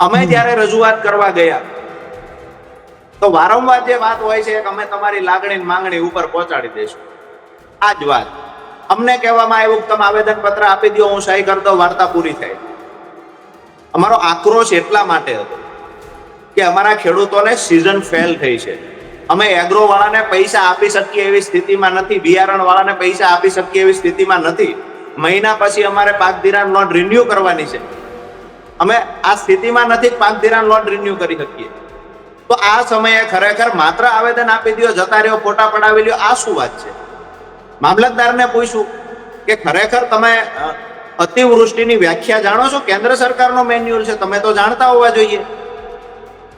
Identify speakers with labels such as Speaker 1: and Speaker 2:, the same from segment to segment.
Speaker 1: અમે જ્યારે રજૂઆત કરવા ગયા. તો વારંવાર જે વાત હોય છે કે અમે તમારી લાગણી માંગણી ઉપર પહોંચાડી દઈશું. આ જ વાત. અમને કહેવામાં આવ્યું કે તમે આવેદન પત્ર આપી દો, હું સહી કરી દઉં, વાર્તા પૂરી થાય અમારો આક્રોશ એટલા માટે હતો કે અમારા ખેડૂતોને સિઝન ફેલ થઈ છે. અમે એગ્રો વાળાને પૈસા આપી શકીએ એવી સ્થિતિમાં નથી, બિયારણ વાળાને પૈસા આપી શકીએ એવી સ્થિતિમાં નથી. મહિના પછી અમારે પાક ધિરાણ લોન રિન્યુ કરવાની છે. અમે આ સ્થિતિમાં નથી પાંચ ધિરાણ લોન રિન્યુ કરી શકીએ. તો આ સમયે ખરેખર માત્ર આવેદન આપી દો જતા રહ્યો, ફોટા પડાવી લ્યો, આ શું વાત છે? મામલતદારને પૂછ્યું કે ખરેખર તમે અતિવૃષ્ટિની વ્યાખ્યા જાણો છો? કેન્દ્ર સરકારનો મેન્યુઅલ છે, તમે તો જાણતા હોવા જોઈએ.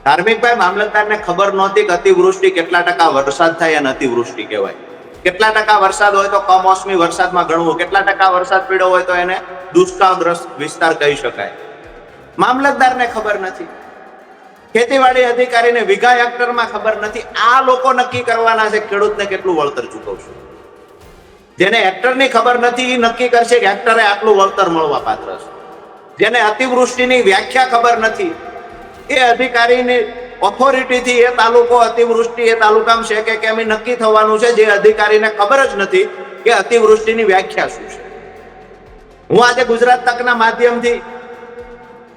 Speaker 1: ધાર્મિકભાઈ, મામલતદારને ખબર નહોતી કે અતિવૃષ્ટિ કેટલા ટકા વરસાદ થાય અને અતિવૃષ્ટિ કહેવાય. કેટલા ટકા વરસાદ હોય તો કમોસમી વરસાદમાં ગણવું, કેટલા ટકા વરસાદ પીડ્યો હોય તો એને દુષ્કાળગ્રસ્ત વિસ્તાર કહી શકાય. મામલતદારને ખબર નથી. ખેતીવાડી અધિકારીને વીઘા હેક્ટરમાં ખબર નથી. આ લોકો નક્કી કરવાના છે ખેડૂતને કેટલું વળતર ચૂકવશું. જેને હેક્ટરની ખબર નથી એ નક્કી કરશે કે હેક્ટરે આટલું વળતર મળવા પાત્ર છે. જેને અતિવૃષ્ટિની વ્યાખ્યા ખબર નથી, એ અધિકારીની ઓથોરિટીથી એ તાલુકો અતિવૃષ્ટિ, એ તાલુકામાં છે કે કેમ નક્કી થવાનું છે. જે અધિકારીને ખબર જ નથી કે અતિવૃષ્ટિની વ્યાખ્યા શું છે. હું આજે ગુજરાત તકના માધ્યમથી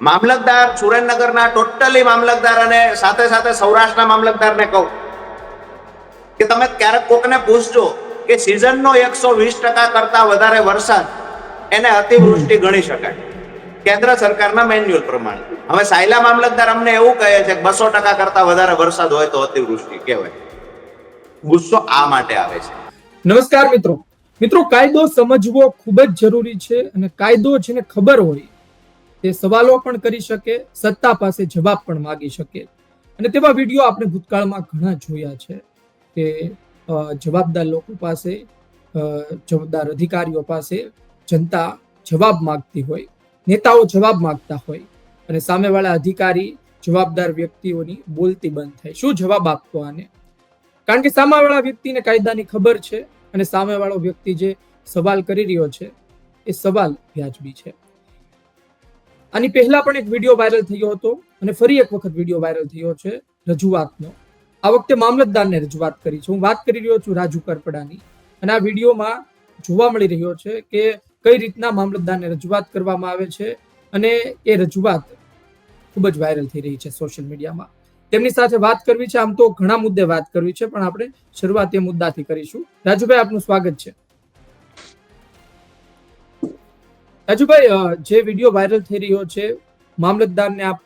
Speaker 1: મામલતદાર સુરેન્દ્રનગરના ટોટલી મામલતદાર અને સાથે સાથે સૌરાષ્ટ્રના મામલતદારને કહું કે તમે ક્યારેક કોકને પૂછજો કે સિઝનનો એકસો વીસ ટકા કરતા વધારે વરસાદ એને અતિવૃષ્ટિ ગણી શકાય. કેન્દ્ર સરકારના મેન્યુઅલ પ્રમાણે. હવે સાયલા મામલતદાર અમને એવું કહે છે કે બસો ટકા કરતા વધારે વરસાદ હોય તો અતિવૃષ્ટિ કહેવાય. ગુસ્સો આ માટે આવે છે.
Speaker 2: નમસ્કાર મિત્રો. મિત્રો, કાયદો સમજવો ખૂબ જ જરૂરી છે અને કાયદો જેને ખબર હોય તે સવાલો પણ કરી શકે, સત્તા પાસે જવાબ પણ માગી શકે. અને તેવા વીડિયો આપણે ભૂતકાળમાં ઘણા જોયા છે કે જવાબદાર લોકો પાસે જવાબદાર અધિકારીઓ પાસે જનતા જવાબ માગતી હોય, નેતાઓ જવાબ માગતા હોય અને સામેવાળા અધિકારી જવાબદાર વ્યક્તિઓની બોલતી બંધ થાય. શું જવાબ આપવો આને? કારણ કે સામેવાળા વ્યક્તિને કાયદાની ખબર છે અને સામેવાળો વ્યક્તિ જે સવાલ કરી રહ્યો છે, એ સવાલ વ્યાજબી છે. આની પહેલા પણ એક વીડિયો વાયરલ થયો હતો અને ફરી એક વખત વીડિયો વાયરલ થયો છે રજૂઆતનો. આ વખતે મામલતદારને રજૂઆત કરી છે. હું વાત કરી રહ્યો છું રાજુ કરપડાની અને આ વિડીયોમાં જોવા મળી રહ્યો છે કે કઈ રીતના મામલતદારને રજૂઆત કરવામાં આવે છે અને એ રજૂઆત ખૂબ જ વાયરલ થઈ રહી છે સોશિયલ મીડિયામાં તેમની સાથે વાત કરવી છે. આમ તો ઘણા મુદ્દે વાત કરવી છે, પણ આપણે શરૂઆત એ મુદ્દાથી કરીશું. રાજુભાઈ, આપનું સ્વાગત છે. રાજુભાઈ જે વીડિયો વાયરલ થઈ રહ્યો છે, મામલતદારને આપ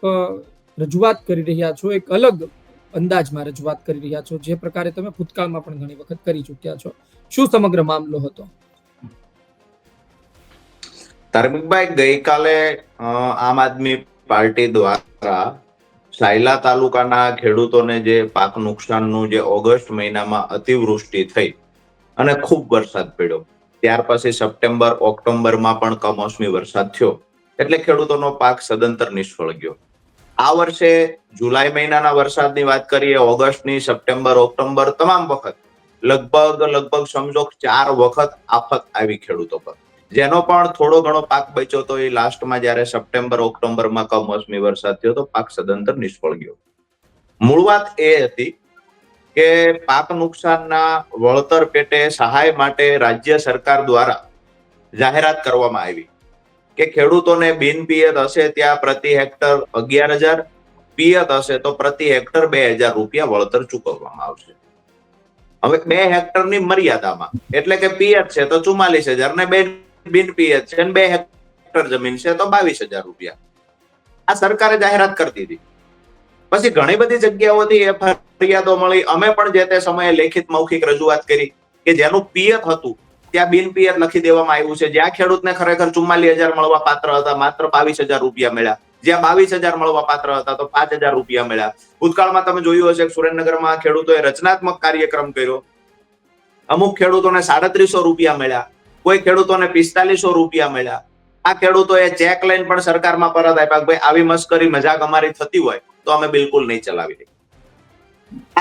Speaker 2: રજૂઆત કરી રહ્યા છો, એક અલગ અંદાજમાં રજૂઆત કરી રહ્યા છો, જે પ્રકારે તમે ભૂતકાળમાં પણ ઘણી વખત કરી ચૂક્યા છો. શું સમગ્ર મામલો હતો?
Speaker 1: ધાર્મિકભાઈ, ગઈકાલે આમ આદમી પાર્ટી દ્વારા સાયલા તાલુકાના ખેડૂતોને જે પાક નુકસાનનું જે ઓગસ્ટ મહિનામાં અતિવૃષ્ટિ થઈ અને ખૂબ વરસાદ પડ્યો. ત્યાર પછી સપ્ટેમ્બર, ઓક્ટોબરમાં પણ કમોસમી વરસાદ થયો. એટલે ખેડૂતોનો પાક સદંતર નિષ્ફળ ગયો. આ વર્ષે જુલાઈ મહિનાના વરસાદની વાત કરીએ, ઓગસ્ટની સપ્ટેમ્બર, ઓક્ટોબર તમામ વખત લગભગ લગભગ સમજો ચાર વખત આફત આવી ખેડૂતો પર. જેનો પણ થોડો ઘણો પાક બચ્યો તો એ લાસ્ટમાં જ્યારે સપ્ટેમ્બર, ઓક્ટોબરમાં કમોસમી વરસાદ થયો તો પાક સદંતર નિષ્ફળ ગયો. મૂળ વાત એ હતી કે પાક નુકસાનના વળતર પેટે સહાય માટે રાજ્ય સરકાર દ્વારા જાહેરાત કરવામાં આવી કે ખેડૂતોને બિન પિયત હશે ત્યાં પ્રતિ હેક્ટર અગિયાર હજાર, પિયત હશે તો પ્રતિ હેક્ટર બે હજાર રૂપિયા વળતર ચૂકવવામાં આવશે. હવે બે હેક્ટરની મર્યાદામાં, એટલે કે પિયત છે તો ચુમ્માલીસ હજાર ને બે બિન પિયત છે બે હેક્ટર જમીન છે તો બાવીસ હજાર રૂપિયા. આ સરકારે જાહેરાત કરી દીધી. પછી ઘણી બધી જગ્યાઓથી એ ફરિયાદો મળી. અમે પણ જે તે સમયે લેખિત મૌખિક રજૂઆત કરી કે જેનું પિયત હતું, ત્યાં બિન પિયત લખી દેવામાં આવ્યું છે. જ્યાં ખેડૂતને ખરેખર ચુમ્માલીસ હજાર મળવા પાત્ર હતા, માત્ર બાવીસ હજાર રૂપિયા મળ્યા. જ્યાં બાવીસ હજાર મળવા પાત્ર હતા, તો પાંચ હજાર રૂપિયા મળ્યા. ભૂતકાળમાં તમે જોયું હશે સુરેન્દ્રનગરમાં ખેડૂતોએ રચનાત્મક કાર્યક્રમ કર્યો. અમુક ખેડૂતોને સાડત્રીસો રૂપિયા મળ્યા. કોઈ ખેડૂતોને પિસ્તાલીસો રૂપિયા મળ્યા. આ ખેડૂતોએ ચેક લઈને પણ સરકારમાં પરત આપ્યા ભાઈ, આવી મસ્કરી મજાક અમારી થતી હોય. તો અમે બિલકુલ નહીં ચલાવી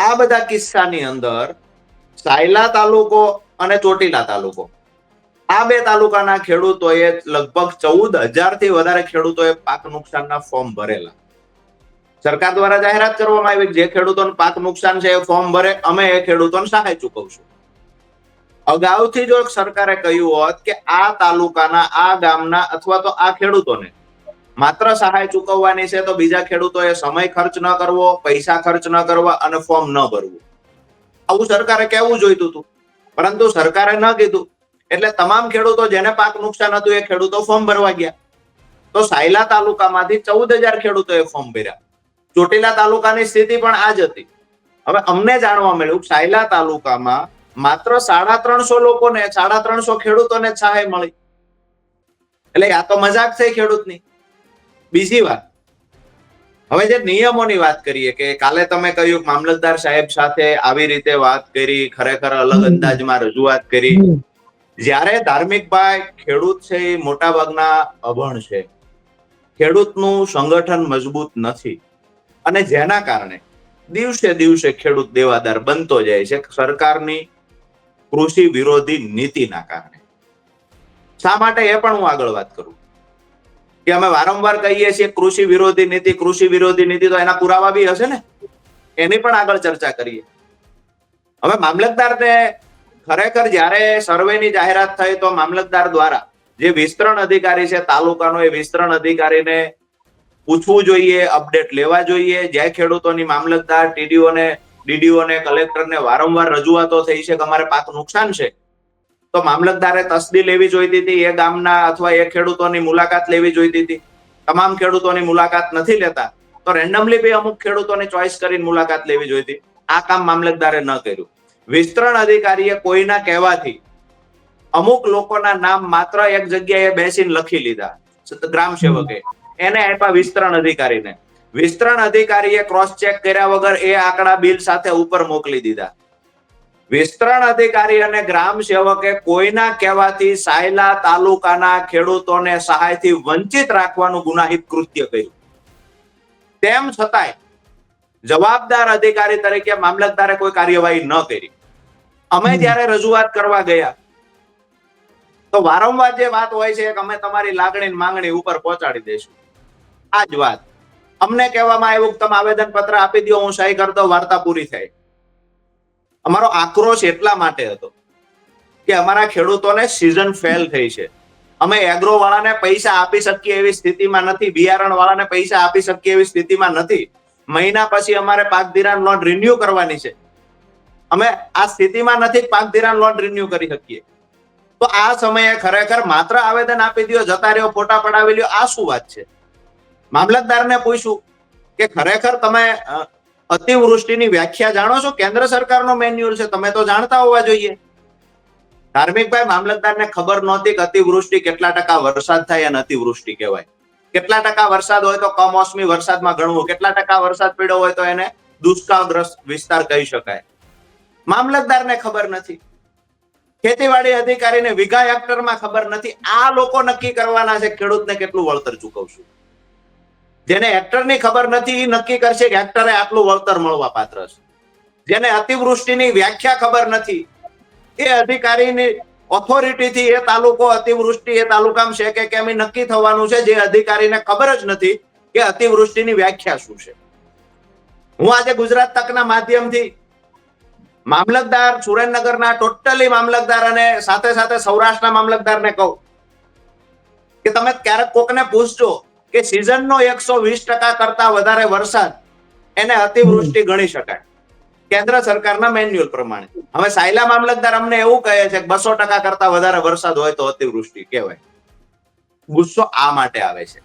Speaker 1: આ બધા કિસ્સાની અંદર સાયલા તાલુકો અને ચોટીલા તાલુકો. આ બે તાલુકાના ખેડૂતોએ લગભગ ચૌદ હજારથી વધારે ખેડૂતોએ પાક નુકસાનના ફોર્મ ભરેલા. સરકાર દ્વારા જાહેરાત કરવામાં આવી જે ખેડૂતોને પાક નુકસાન છે એ ફોર્મ ભરે, અમે એ ખેડૂતોને સહાય ચૂકવશું. અગાઉથી જો સરકારે કહ્યું હોત કે આ તાલુકાના, આ ગામના અથવા તો આ ખેડૂતોને માત્ર સહાય ચૂકવવાની છે તો બીજા ખેડૂતોએ સમય ખર્ચ ન કરવો, પૈસા ખર્ચ ન કરવા અને ફોર્મ ન ભરવું. આવું સરકારે કહેવું જોઈતું હતું? પરંતુ સરકારે ન કીધું. એટલે તમામ ખેડૂતો જેને પાક નુકસાન હતું એ ખેડૂતો ફોર્મ ભરવા ગયા. તો સાયલા તાલુકામાંથી ચૌદ હજાર ખેડૂતોએ ફોર્મ ભર્યા. ચોટીલા તાલુકાની સ્થિતિ પણ આ જ હતી. હવે અમને જાણવા મળ્યું સાયલા તાલુકામાં માત્ર સાડા ત્રણસો લોકોને, સાડા ત્રણસો ખેડૂતોને સહાય મળી. એટલે આ તો મજાક થઈ ખેડૂતની. બીજી વાત. હવે જે નિયમોની વાત કરીએ કે કાલે તમે કહ્યું કે મામલતદાર સાહેબ સાથે આવી રીતે વાત કરી ખરેખર અલગ. અંદાજમાં રજૂઆત કરી. જ્યારે ધાર્મિક ભાઈ ખેડૂત છે એ મોટા ભાગના અભણ છે. ખેડૂતનું સંગઠન મજબૂત નથી. અને જેના કારણે દિવસે દિવસે ખેડૂત દેવાદાર બનતો જાય છે સરકારની કૃષિ વિરોધી નીતિના કારણે. શા માટે એ પણ હું આગળ વાત કરું? કે અમે વારંવાર કહીએ છીએ કૃષિ વિરોધી નીતિ, કૃષિ વિરોધી નીતિ, તો એના પુરાવા બી હશે ને? એની પણ આગળ ચર્ચા કરીએ. હવે મામલતદારને ખરેખર જ્યારે સર્વેની જાહેરાત થઈ તો મામલતદાર દ્વારા જે વિસ્તરણ અધિકારી છે, તાલુકાનો એ વિસ્તરણ અધિકારીને પૂછવું જોઈએ, અપડેટ લેવા જોઈએ. જે ખેડૂતોની મામલતદાર ટીડીઓ ને ડીડીઓ ને કલેક્ટરને વારંવાર રજૂઆતો થઈ છે કે અમારે પાક નુકસાન છે. તો મામલતદારે તસદી લેવી જોઈતી હતી એ ગામના અથવા એ ખેડૂતોની મુલાકાત લેવી જોઈતી હતી તમામ ખેડૂતોની મુલાકાત નથી લેતા, તો રેન્ડમલી બી અમુક ખેડૂતોની ચોઇસ કરીને મુલાકાત લેવી જોઈતી આ કામ મામલતદારે ન કર્યું. વિસ્તરણ અધિકારીએ કોઈના કહેવાથી અમુક લોકોના નામ માત્ર એક જગ્યાએ બેસીને લખી લીધા, ગ્રામ સેવકે. એને આપ્યા વિસ્તરણ અધિકારીને. વિસ્તરણ અધિકારીએ ક્રોસ ચેક કર્યા વગર એ આંકડા બિલ સાથે ઉપર મોકલી દીધા. વિસ્તરણ અધિકારી અને ગ્રામ સેવકે કોઈના કહેવાથી સાયલા તાલુકાના ખેડૂતોને સહાયથી વંચિત રાખવાનું ગુનાહિત કૃત્ય કર્યું. તેમ છતાંય જવાબદાર અધિકારી તરીકે મામલતદારે કોઈ કાર્યવાહી ન કરી. અમે. જ્યારે રજૂઆત કરવા ગયા તો વારંવાર જે વાત હોય છે કે અમે તમારી લાગણી માંગણી ઉપર પહોંચાડી દઈશું. આ જ વાત. અમને કહેવામાં આવ્યું કે તમે આવેદન પત્ર આપી દો હું સહી કરતો વાર્તા પૂરી થાય. અમારો આક્રોશ એટલા માટે હતો કે અમારા ખેડૂતોને સિઝન ફેલ થઈ છે. અમે એગ્રો વાળાને પૈસા આપી શકીએ એવી સ્થિતિમાં નથી, બિયારણ વાળાને પૈસા આપી શકીએ એવી સ્થિતિમાં નથી. મહિના પછી અમારે પાક ધિરાણ લોન રિન્યુ કરવાની છે. અમે આ સ્થિતિમાં નથી પાક ધિરાણ લોન રિન્યુ કરી શકીએ. તો આ સમયે ખરેખર માત્ર આવેદન આપી દો જતા રહ્યો, ફોટા પડાવી લ્યો, આ શું વાત છે? મામલતદારને પૂછ્યું કે ખરેખર તમે અતિવૃષ્ટિની વ્યાખ્યા જાણો છો? કેન્દ્ર સરકારનો મેન્યુઅલ છે. તમે તો જાણતા હોવા જોઈએ. ધાર્મિકભાઈ, મામલતદારને ખબર નહોતી કે અતિવૃષ્ટિ કેટલા ટકા વરસાદ થાય અને અતિવૃષ્ટિ કહેવાય. કેટલા ટકા વરસાદ હોય તો કમોસમી વરસાદમાં ગણવું કેટલા ટકા વરસાદ પડ્યો હોય તો એને દુષ્કાળગ્રસ્ત વિસ્તાર કહી શકાય. મામલતદારને ખબર નથી. ખેતીવાડી અધિકારીને વીઘા હેક્ટરમાં ખબર નથી. આ લોકો નક્કી કરવાના છે ખેડૂતને કેટલું વળતર ચૂકવશું. જેને એક્ટરની ખબર નથી નક્કી કરશે કે એક્ટરે આટલું વળતર મળવા પાત્ર છે. જેને અતિવૃષ્ટિની વ્યાખ્યા ખબર નથી, એ અધિકારીની ઓથોરિટીથી એ તાલુકો અતિવૃષ્ટિ, એ તાલુકામાં છે કે કેમ નક્કી થવાનું છે. જે અધિકારીને ખબર જ નથી કે અતિવૃષ્ટિની વ્યાખ્યા શું છે. હું આજે ગુજરાત તકના માધ્યમથી મામલતદાર, સુરેન્દ્રનગરના ટોટલી મામલતદાર અને સાથે સાથે સૌરાષ્ટ્રના મામલતદારને કહું કે તમે ક્યારેક કોકને પૂછજો કે સિઝનનો એકસો વીસ ટકા કરતા વધારે વરસાદ એને અતિવૃષ્ટિ ગણી શકાય. કેન્દ્ર સરકારના મેન્યુઅલ પ્રમાણે. હવે સાયલા મામલતદાર અમને એવું કહે છે કે બસો ટકા કરતા વધારે વરસાદ હોય તો અતિવૃષ્ટિ કહેવાય. ગુસ્સો આ માટે આવે છે.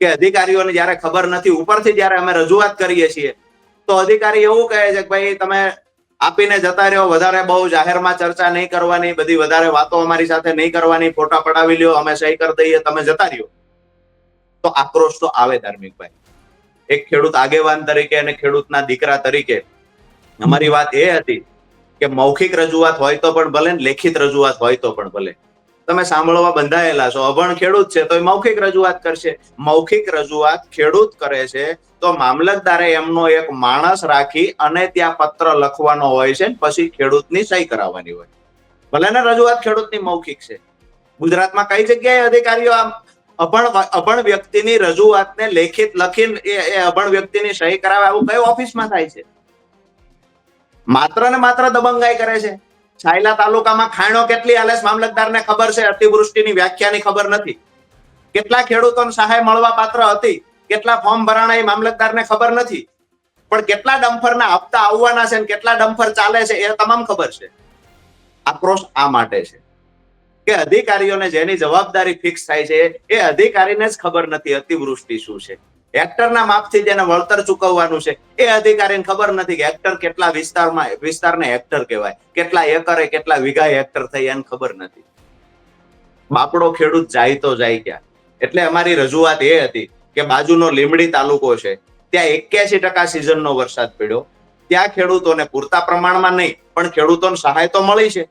Speaker 1: કે અધિકારીઓને જ્યારે ખબર નથી ઉપરથી જયારે અમે રજૂઆત કરીએ છીએ તો અધિકારી એવું કહે છે કે ભાઈ તમે આપીને જતા રહ્યો વધારે બહુ જાહેરમાં ચર્ચા નહીં કરવાની બધી વધારે વાતો અમારી સાથે નહીં કરવાની ફોટા પડાવી લ્યો અમે સહી કરી દઈએ તમે જતા રહ્યો. તો આક્રોશ તો આવે ધાર્મિકભાઈ એક ખેડૂત આગેવાન તરીકે અને ખેડૂતના દીકરા તરીકે અમારી વાત એ હતી કે મૌખિક રજૂઆત હોય તો પણ ભલે લેખિત રજૂઆત હોય તો પણ ભલે. તમે સાંભળવા બંધાયેલા છો, અભણ ખેડૂત છે તો એ મૌખિક રજૂઆત કરશે. મૌખિક રજૂઆત ખેડૂત કરે છે તો મામલતદારે એમનો એક માણસ રાખી અને ત્યાં પત્ર લખવાનો હોય છે પછી ખેડૂતની સહી કરાવવાની હોય. ભલે ને રજૂઆત ખેડૂતની મૌખિક છે. ગુજરાતમાં કઈ જગ્યાએ અધિકારીઓ આમ અભણ અભણ વ્યક્તિની રજૂઆતને લેખિત લખીને એ અભણ વ્યક્તિની સહી કરાવે આવું કઈ ઓફિસમાં થાય છે? માત્ર ને માત્ર દબંગાઈ કરે છે. છાયલા તાલુકામાં ખાણો કેટલી હાલે મામલતદારને ખબર છે? અતિવૃષ્ટિની વ્યાખ્યાની ખબર નથી. કેટલા ખેડૂતોને સહાય મળવા પાત્ર હતી? કેટલા ફોર્મ ભરાણા એ મામલતદારને ખબર નથી. પણ કેટલા ડમ્ફરના હપ્તા આવવાના છે અને કેટલા ડમ્ફર ચાલે છે એ તમામ ખબર છે. આક્રોશ આ માટે છે. કે અધિકારીઓને જેની જવાબદારી ફિક્સ થાય છે, એ અધિકારીને જ ખબર નથી અતિવૃષ્ટિ શું છે. હેક્ટરના માપથી જેને વળતર ચૂકવવાનું છે, એ અધિકારીને ખબર નથી કે હેક્ટર કેટલા વિસ્તારમાં, વિસ્તારને હેક્ટર કહેવાય, કેટલા એકરે, કેટલા વીઘા હેક્ટર થઈ એને ખબર નથી. બાપડો ખેડૂત જાય તો જાય ક્યાં? એટલે અમારી રજૂઆત એ હતી કે બાજુનો લીમડી તાલુકો છે, ત્યાં એક્યાસી ટકા સિઝનનો વરસાદ પડ્યો. ત્યાં ખેડૂતોને પૂરતા પ્રમાણમાં નહીં, પણ ખેડૂતોને સહાય તો મળી છે.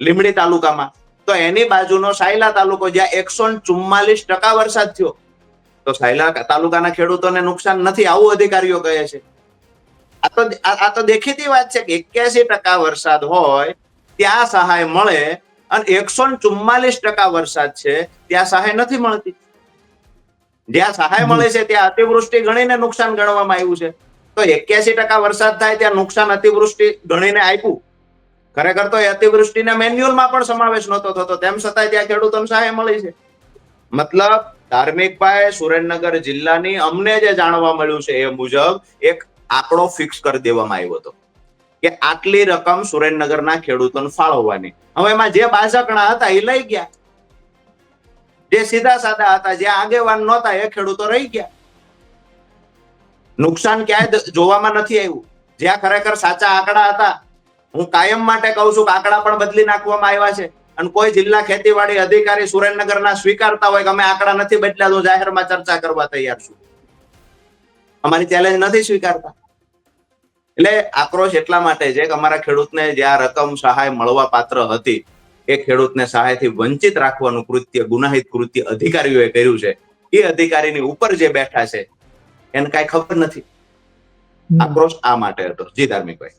Speaker 1: લીમડી તાલુકામાં તો એની બાજુનો સાયલા તાલુકો જ્યાં એકસો ચુમ્માલીસ ટકા વરસાદ થયો, તો સાયલા તાલુકાના ખેડૂતોને નુકસાન નથી, આવું અધિકારીઓ કહે છે. આ તો આ તો દેખીતી વાત છે કે એક્યાસી ટકા વરસાદ હોય, ત્યાં સહાય મળે અને એકસો ચુમ્માલીસ ટકા વરસાદ છે, ત્યાં સહાય નથી મળતી. જ્યાં સહાય મળે છે, ત્યાં અતિવૃષ્ટિ ગણીને નુકસાન ગણવામાં આવ્યું છે. તો એક્યાસી ટકા વરસાદ થાય, ત્યાં નુકસાન અતિવૃષ્ટિ ગણીને આપ્યું. ખરેખર તો અતિવૃષ્ટિના મેન્યુઅલમાં પણ સમાવેશ નહોતો થતો. તેમ છતાંય ત્યાં ખેડૂતોને સહાય મળી છે. મતલબ ધાર્મિકભાઈ સુરેન્દ્રનગર જિલ્લાની અમને જે જાણવા મળ્યું છે એ મુજબ એક આંકડો ફિક્સ કરી દેવામાં આવ્યો હતો. કે આટલી રકમ સુરેન્દ્રનગરના ખેડૂતોને ફાળવવાની. હવે એમાં જે બાજકણા હતા એ લઈ ગયા. જે સીધા સાદા હતા, જે આગેવાન નહોતા, એ ખેડૂતો રહી ગયા. નુકસાન ક્યાંય જોવામાં નથી આવ્યું. જ્યાં ખરેખર સાચા આંકડા હતા હું કાયમ માટે કહું છું કે આંકડા પણ બદલી નાખવામાં આવ્યા છે. અને કોઈ જિલ્લા ખેતીવાડી અધિકારી સુરેન્દ્રનગરના સ્વીકારતા હોય કે અમે આંકડા નથી બદલ્યા તો જાહેરમાં ચર્ચા કરવા તૈયાર છું. અમારી ચેલેન્જ નથી સ્વીકારતા. એટલે આક્રોશ એટલા માટે છે કે અમારા ખેડૂતને જે આ રકમ સહાય મળવા પાત્ર હતી એ ખેડૂતને સહાયથી વંચિત રાખવાનું કૃત્ય ગુનાહિત કૃત્ય અધિકારીઓએ કર્યું છે. એ અધિકારીની ઉપર જે બેઠા છે એને કાંઈ ખબર નથી. આક્રોશ આ માટે હતો. જી ધાર્મિકભાઈ.